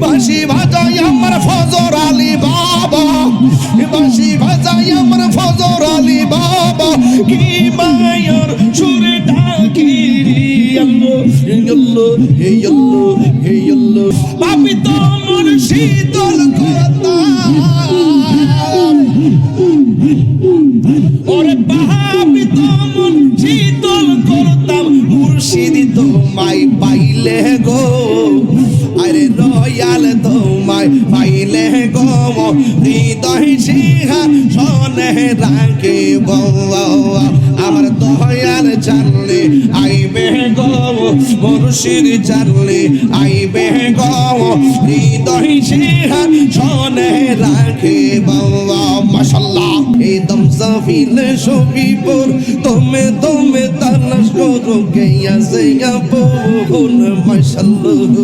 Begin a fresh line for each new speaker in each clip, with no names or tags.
বাসি বাজাই আমার ফজর আলী বাবা। বাসি বাজাই আমার ফজর কি মায়ার সুরে পাপি তোমার শীতল কথা। তোমায় পাইলে গো। আরে রয়াল, তোমায় পাইলে গো। হৃদয় সিংহা সনে রাখে আমার দয়াল জানলে আইবে গো। মুর্শিদ জানলে আইবে গো। হৃদয় সিংহা সনে রাখে বাবা মাশাল্লাহ এই দম সাফিল শফিপুর তুমি তুমি তালাশ করো গেয়া সেয়া বহুন মাশাল্লাহ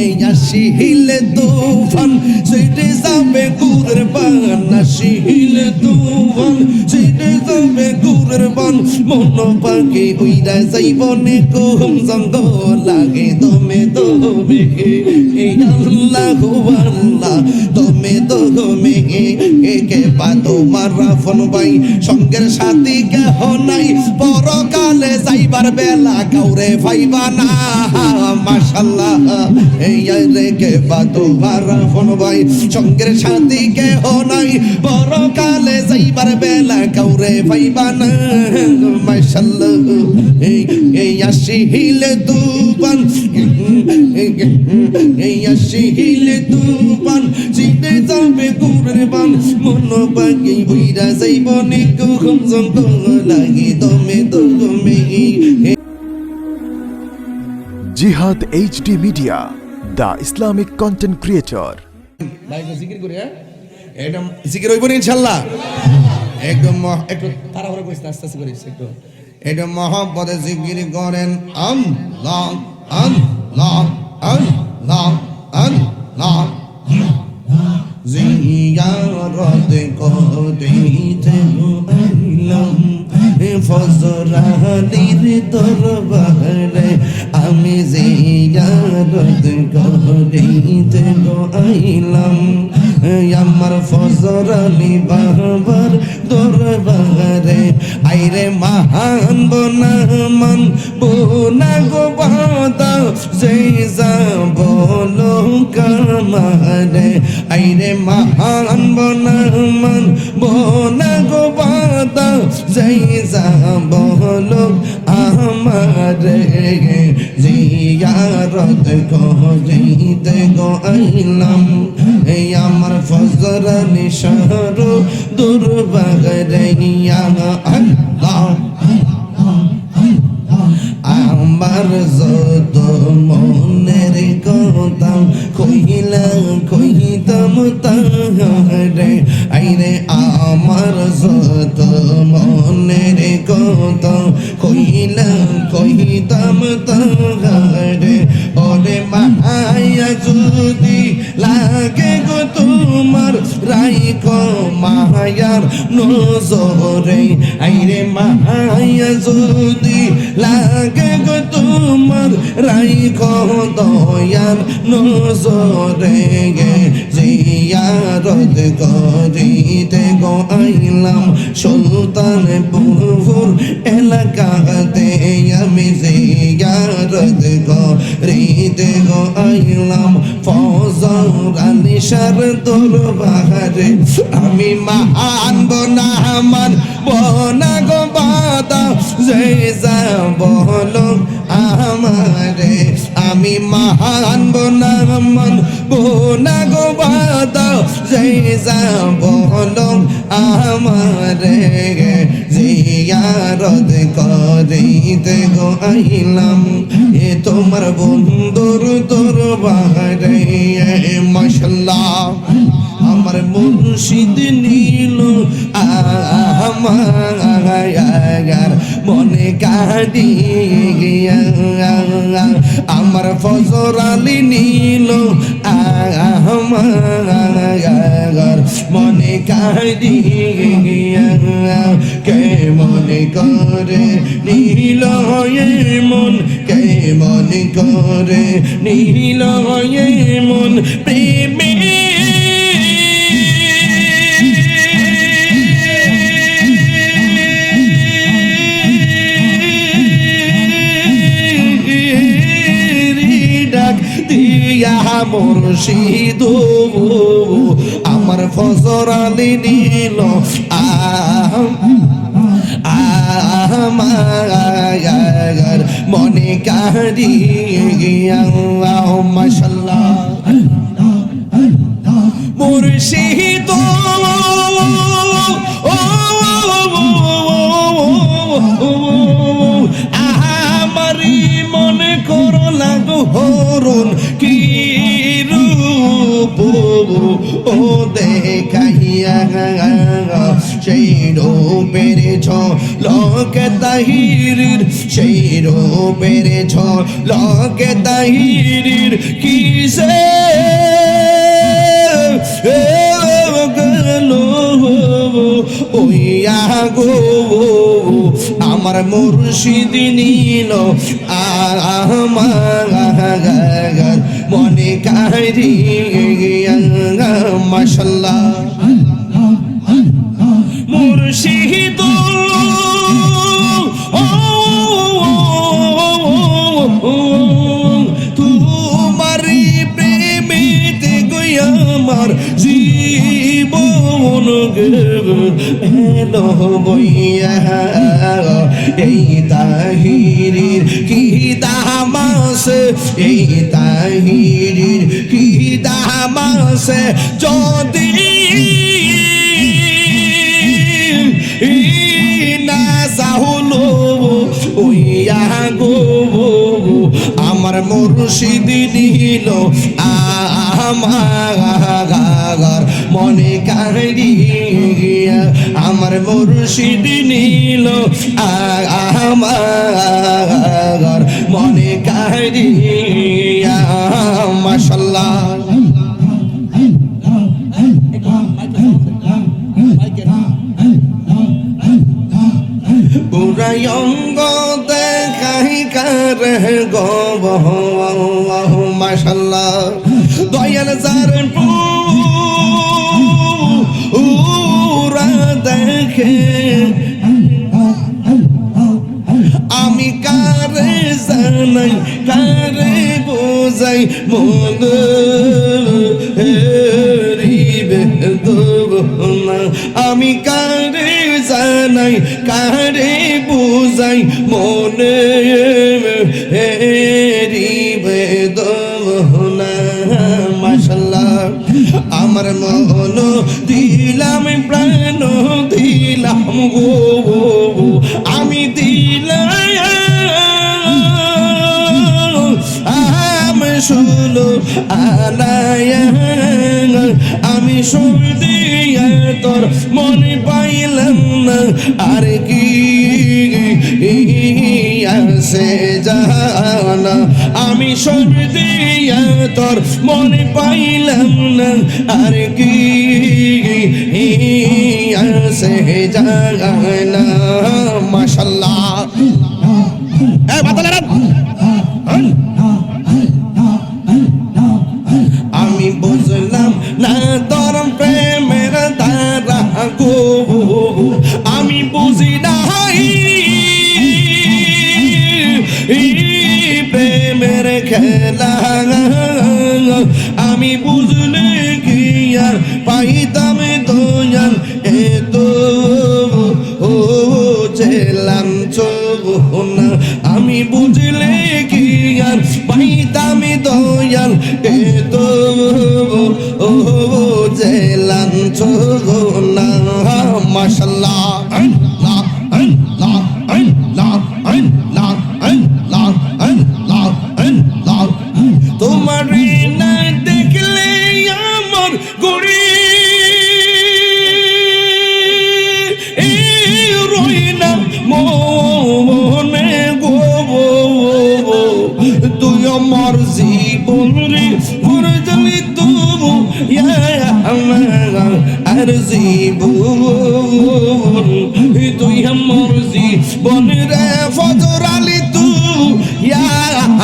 এই আসিলে তুফান সেটে যাবে কুরের বান আসিলে তুফান সেটে যাবে কুরের বান, মন পাখি উইরা যাইব নে কুম জঙ্গ লাগে তুমি তুমি এই আল্লাহ আল্লাহ তুমি তুমি একে পা তোমার রাফন ভাই সঙ্গের সাথী কেহ নাই, পরকালে যাইবার বেলা কাউরে ভাইবা না। মাশাল্লাহ, এই রে কে পা তোমার রাফন ভাই সঙ্গের সাথী কেহ নাই, পরকালে যাইবার বেলা কাউরে ভাইবা না। মাশাল্লাহ, এই এই আসি হিলে তুবান এই আসি হিলে তুবান চিনে যাবে কুরের বান। মন পাগি উইরা যাইব নে কুম জঙ্গ লাগি দমে দমে।
Jihad HD media the Islamic content creator
ভাই জিকির করি হ্যাঁ? একদম জিকির হইব না ইনশাল্লাহ। একদম একটু তাড়াহুড়ো করিস আস্তে আস্তে করিস একটু। একদম মহব্বতে জিকির করেন আম লং আম লং আম লং আম জিয়ারত করিতে আইলাম তোর দরবারে আমি যে জিয়ারত করিতে আইলাম আমার ফজরানি বাবার দরবারে আইরে মহান বনা মন বোনা গো বাদা, যেই যাব কামারে আইরে মহান বনা মন বোনা গো বাদা, যেই যাব আমারে জিয়ারত কহিতে গো আইলাম। এই আমার ফজর নিশার দুর্বাগরে আল্লাহ। আমার যত মনের কথা কহিলা, কহিতাম তাহারে। আইরে, আমার যত মনের কথা কহিলা, কহিতাম তাহারে। ওরে মায়া যদি লাগে গো তোমার রাইক মায়ার নজরে। আইরে, মায়া যদি লাগে গো তোমার রাইক দয়ার নজরে গে, জিয়ারত করিতে গো আইলাম সুলতানপুর এলাকাতে, আমি জিয়ারত করিতে গো আইলাম ফজর আলিশার দরবারে। আমি মহান বনা, আমার বনা গো বাদা, যে যাব আমারে, আমি মহান বনা আমার বনা গো বাদা যে যাব আমারে। জিয়ারত করিতে গো আইলাম, এ তোমার বন্ধুর তোর বাহারে মশলা আমার মুর্শিদ নীল, আমার মনে গিয়া। আমার ফজর আলী নীল, আমার মনে কাঁদিয়া কে মনে করে নীল মন, কে মনে করে নীল মন? প্রেমে মুর্শিদ আমার ফজর আলী নীল মনে কারি মাশাল্লাহ মনে করো লাগো হরণ কি ও দেখাইয়া সেই রূপের ছ লোকে তাহিরির, সেই রূপের ছ লোকে তাহিরির কিসে? ওইয়া গো আমার মুর্শিদ নীল আমার মনে কারি মাসাল্লাহ মুর্শিদ তোমারি প্রেমিতে গই জীবন এই তাহিরির কি দামাস এই তাহিরির কি দামাস যদি না সাহুলো ওইয়া গো মুর্শিদ নিল আমার মনে কারি আমার মুর্শিদ নিল আমার মনে কারি মাসাল্লাহ অঙ্গ কার গব মাসাল্লাহ দয়াল যার পুরা দেখে। আমি কারে জানাই, কারে বোঝাই, মন আমি কারে জানাই, কারে বোঝাই, মনে রিবে না মাশাল্লাহ। আমার মন দিলাম, প্রাণ দিলাম গো আমি দিলাম। আমি শুনো আনায় আমি শুনিয়া তোর মনে পাইলাম না। আর কি আছে জানা। আমি সব দিয়া তোর মনে পাইলাম না আর কি? আছে জানা। মাশাল্লাহ। চোনা আমি বুঝলে কি আর? পাইতাম দয়াল এ তো ও জেলান না মাশাল্লাহ।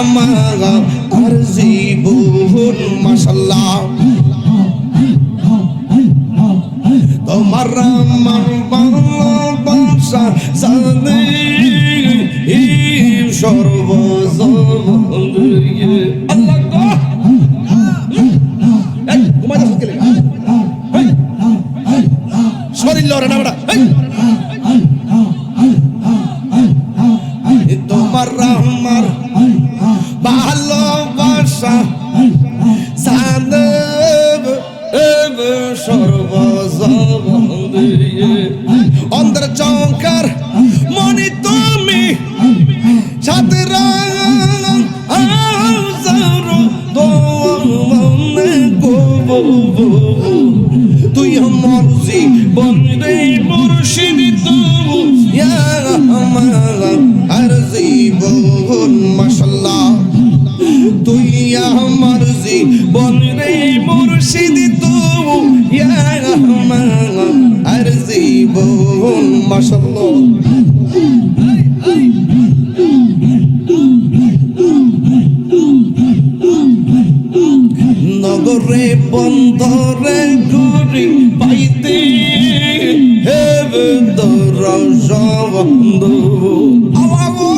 আমার আর জীবন মাশাল্লাহ তোমার আমার তুই আমার জীবন রে মুর্শিদ তবু আমার আর জীবন, মাশাল্লাহ। তুই আমার জীবন রে মুর্শিদ তবু আমার আর জীবন, মাশাল্লাহ। নগরে বন্দরে ঘুরি পাইতে। হেবে দরজ বন্ধু আওয়াও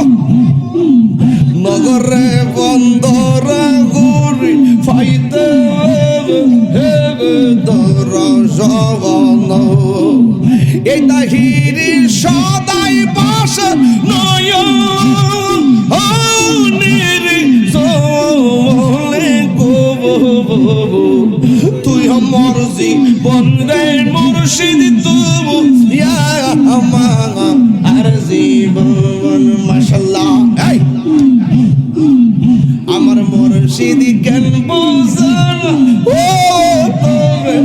নগরে, বন্দরে ঘুরি পাইতে। হেবে দরজ বন্ধু এই তাহিরি সদাই বাস নয় জীবন রে মুর্শিদ তবু ইয়া আমার আর জীবন মাশাল্লাহ এই, আমার মুর্শিদ কেন বুঝান ও তোরে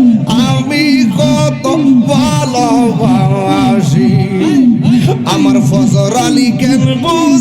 আমি কত ভালোবাসি। আমার ফজর আলী কেন বুঝান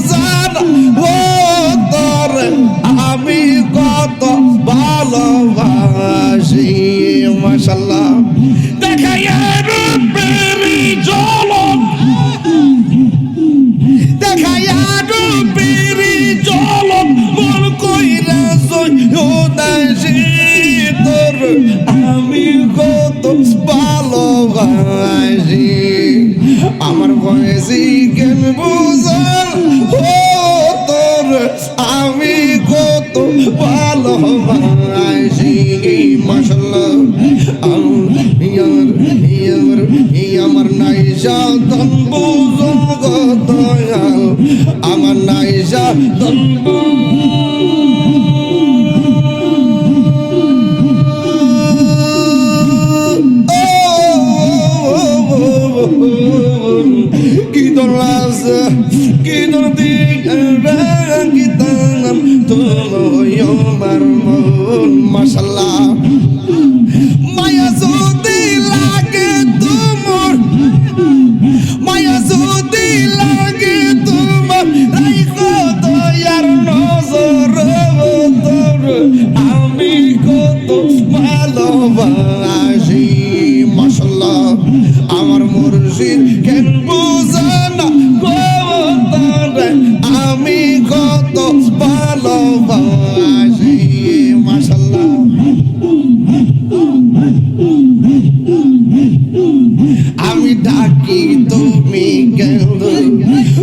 ডাকি তুমি কেন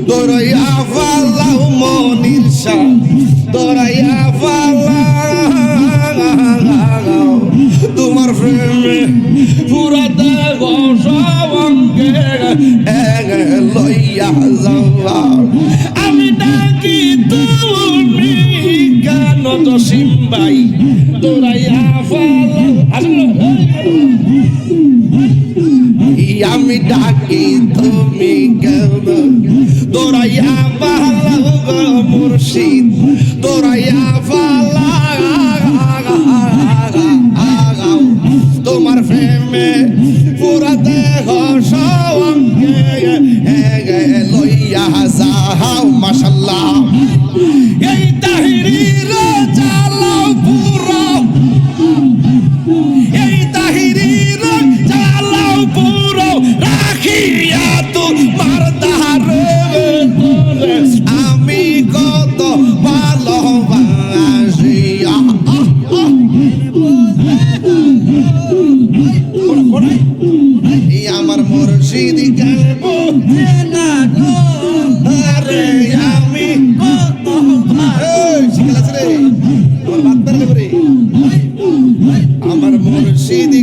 দরাইয়া ফালাও মনির শাহ দরাইয়া ফালাও তোমার প্রেমে পুরা দেহ সঙ্গে লইয়া যাও মাশাল্লাহ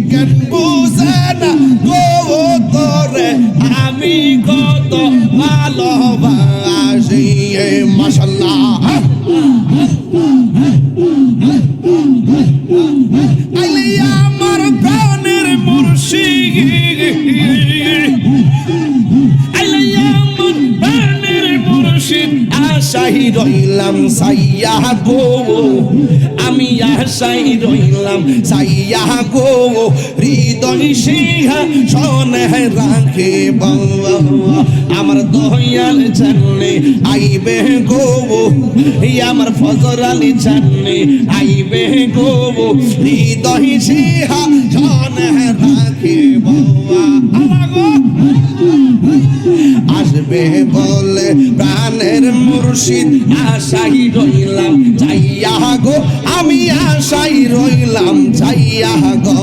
can boost and go. রইলাম সাইয়া গো আমি আশাই রইলাম সাইয়া গো হৃদয় সিংহা সনে রাখে আমার দয়াল জানলে আইবে গো। আমার ফজর আলী জানলে আইবে গো। হৃদয় সিংহা সনে রাখে বাবা আমাগো আসবে বলে প্রাণের মুর্শিদ আশাই রইলাম যাইয়া গো আমি আশাই রইলাম, যাইয়া গো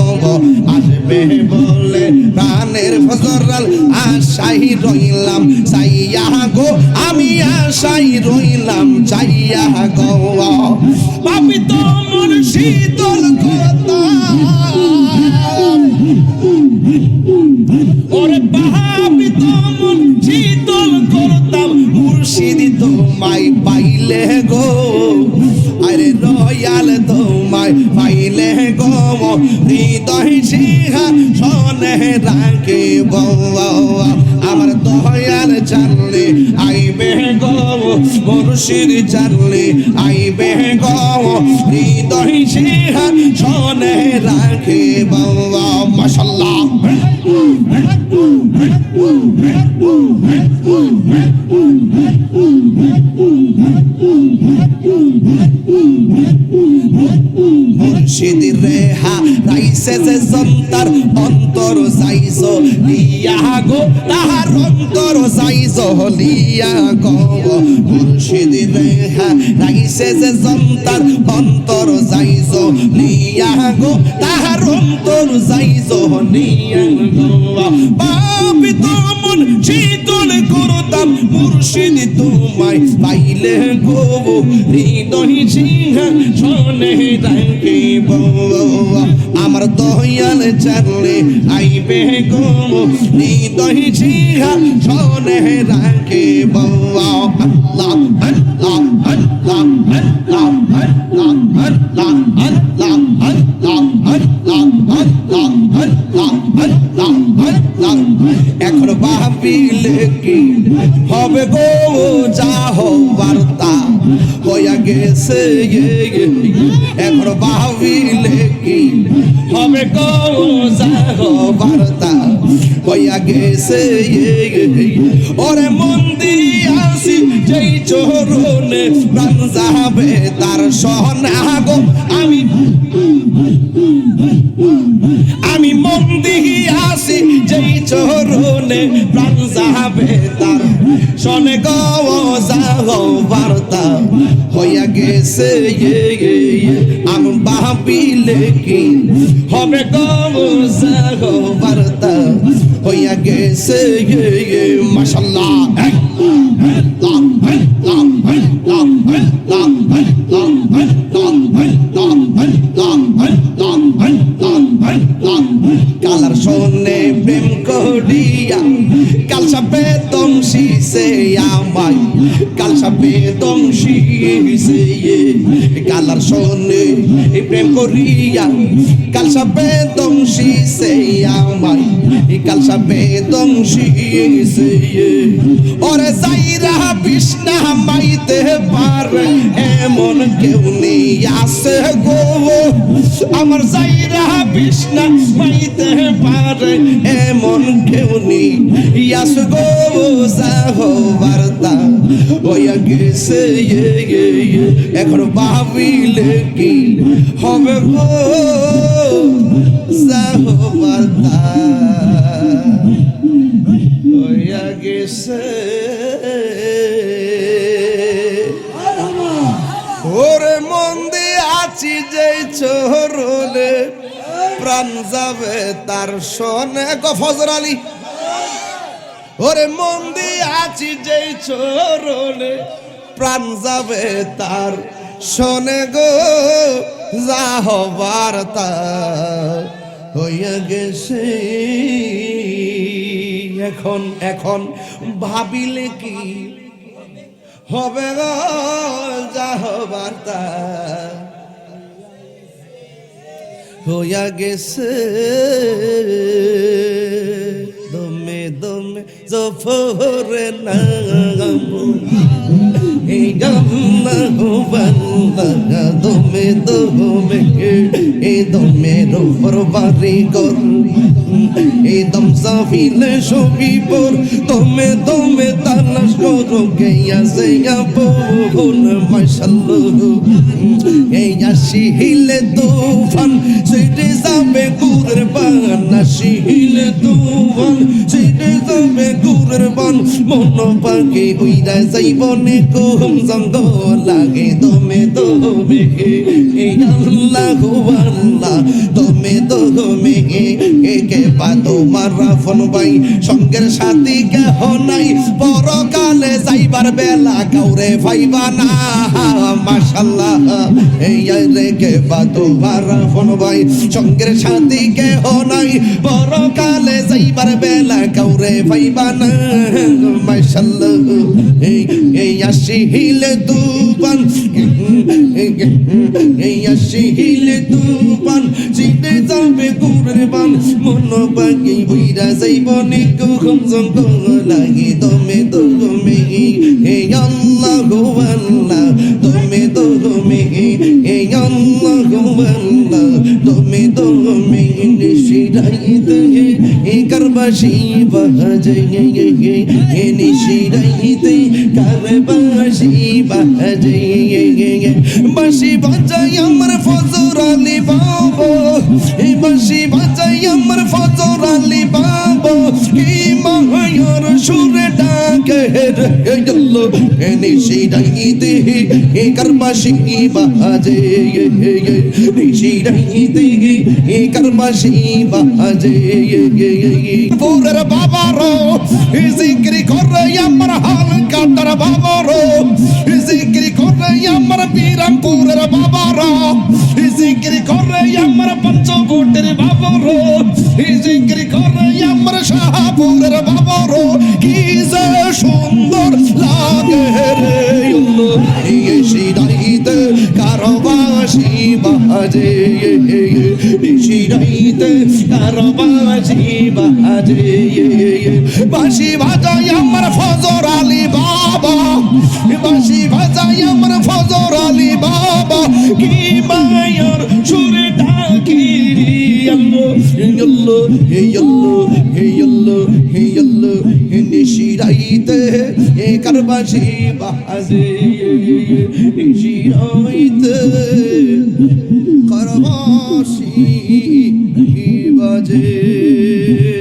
আসবে বলে প্রাণের ফজরাল আশাই রইলাম, যাইয়া গো। আমি আশাই রইলাম, যাইয়া গো। পাপি তো মন শীতল কথা। ওরে পাহাবি তমন শীতল করতাম মুর্শিদি তোমায় পাইলে গো। আরে রয়াল দয়াল তোমায় পাইলে গম হৃদয় সিংহা সনে বৌ আমার দয়ার জানলে, আই বেগ মনুষ্যের জানলে, আই বেগ হৃদয় সিহার শোনে রাখে বাবা রেহা রাইসে অন্তর যাইছ তাহা আমার অন্তর যাই জহলিয়া গব মুর্শিদ রেহা রাইছে যে জন্তার অন্তর যাই জহলিয়া গো, তাহার অন্তর যাই জহলিয়া গো। মুর্শিদ তোমায় পাইলে গো হৃদয় সিংহা শোনে রাখে আমার দয়াল চালে আইবে গো হৃদয় সিংহা শোনে রাখে বৌয়া আল্লাহ আল্লাহ আল্লাহ আল্লাহ আল্লাহ আল্লাহ আল্লাহ আল্লাহ আল্লাহ আল্লাহ আল্লাহ আল্লাহ এখন ভাবিলে কি হবে যা বার্তা হইয়া গেছে এখন ভাবিলে কি হবে যা বার্তা হইয়া গেছে ওরে মন্দির আসি যেই চোরনে প্রাণ যাবে তার সহনা গো আমি আমি মন মন্দির আসি যেই চরণে প্রাণ যাবে তার শোনে গো যাও বার্তা। হইয়া গেছে আমি ভাবিলে কি? হবে গো যাও বার্তা। হইয়া গেছে মাশাল্লাহ। কালার শোনে প্রেম করিয়া কাল সাপে তোম দিছে আমায়, কাল সাপে দংশিছে কালার সনে প্রেম করিয়া, কাল সাপে দংশিছে আমায় কাল সাপে দংশিছে ওরে সাইরা বিষ্ণা মাইতে পারে, এমন কেউ নেই আসে গো। আমার সাইরা বিষ্ণা মাইতে পারে, এমন কেউ নেই আসে গো বার্তা হইয়া গেছে এখন ভাবিলে কি হবে সাহ বার্তা হইয়া গেছে। ওরে মন্দি আছি যেই চোরলে প্রাণ যাবে তার শোনে। গো ফজর আলী ওরে মন্দি আছি যেই চোরলে প্রাণ যাবে তার। শোনে গো, যা হবার হইয়া গেছে। এখন এখন ভাবিলে কি হবে গো, যা হবার হইয়া গেছে। জফরে নাম। এই আল্লাহ আল্লাহ দমে দমে এই দমের উপর বাড়ি কর এই দম সাফিলে সবিপর দমে দমে তালাশ করো গেয়া সেয়া বোন মাশাল্লাহ এই আসি হিলে তুফান সেটে যাবে কুদের বান আসি হিলে তুফান সেটে যাবে কুদের বান মন পাখি উইরা যাইব নে কুম জঙ্গ লাগে, দমে দমে এই আল্লাহ আল্লাহ। দমে দমে কে পা তোমার রাফন ভাই। সঙ্গের সাথী কেহ নাই, পরকালে যাইবার বেলা কাউরে ভাইবা না। মাশাল্লাহ এই রে কে পা তোমার রাফন ভাই। সঙ্গের সাথী কেহ নাই, পরকালে যাইবার বেলা কাউরে ভাইবা না। মাশাল্লাহ এই এই আসি হিলে তুফান হিলে তুফান চিনে যাবে কুরের বান। মন পাখি উইরা যাইব নিকু খুম জঙ্গ লাগি দমে দমে। হে আল্লাহ গো আল্লাহ, দমে দমে। হে আল্লাহ গো আল্লাহ, দমে দমে। নিশিরাইতে হে করবাসি বাজে হে নিশিরাইতে করবাসি বাজে বাসি বাজাই আমার ফজর আলী বাবু। এই বাসি বাজাই আমার ফজর আলী বাবু। কি মায়ার সুরে ডাকে রে গল্লো এ নিশি ডাইতে এ করবাসি বাজে নিশি ডাইতে এ করবাসি বাজে পুরের বাবারো জিক্রি করে আমার হাল কাটার বাবারো জিক্রি করে আমার বিরামপুরের বাবারা। জিক্রি করে আমার পঞ্চবটের বাবারো। জিক্রি করে আমার শাহপুরের বাবারো। কি যে সুন্দর লাগে রে এই শিরাইতে কারবাসি বাজে। শিরাইতে কারবাসি বাজে। বাসি বাজাই আমার ফজর আলী বাবা। বাসি বাজাই আমার ফজর আলী বাবা, কি মায়ার সুরে ডাকি। আল্লো আল্লো হে আল্লো হে আল্লো হে আল্লো হে নিশিরাইতে এ কারবাসি বাজে। নিশিরাইতে কারবাসি বাজে।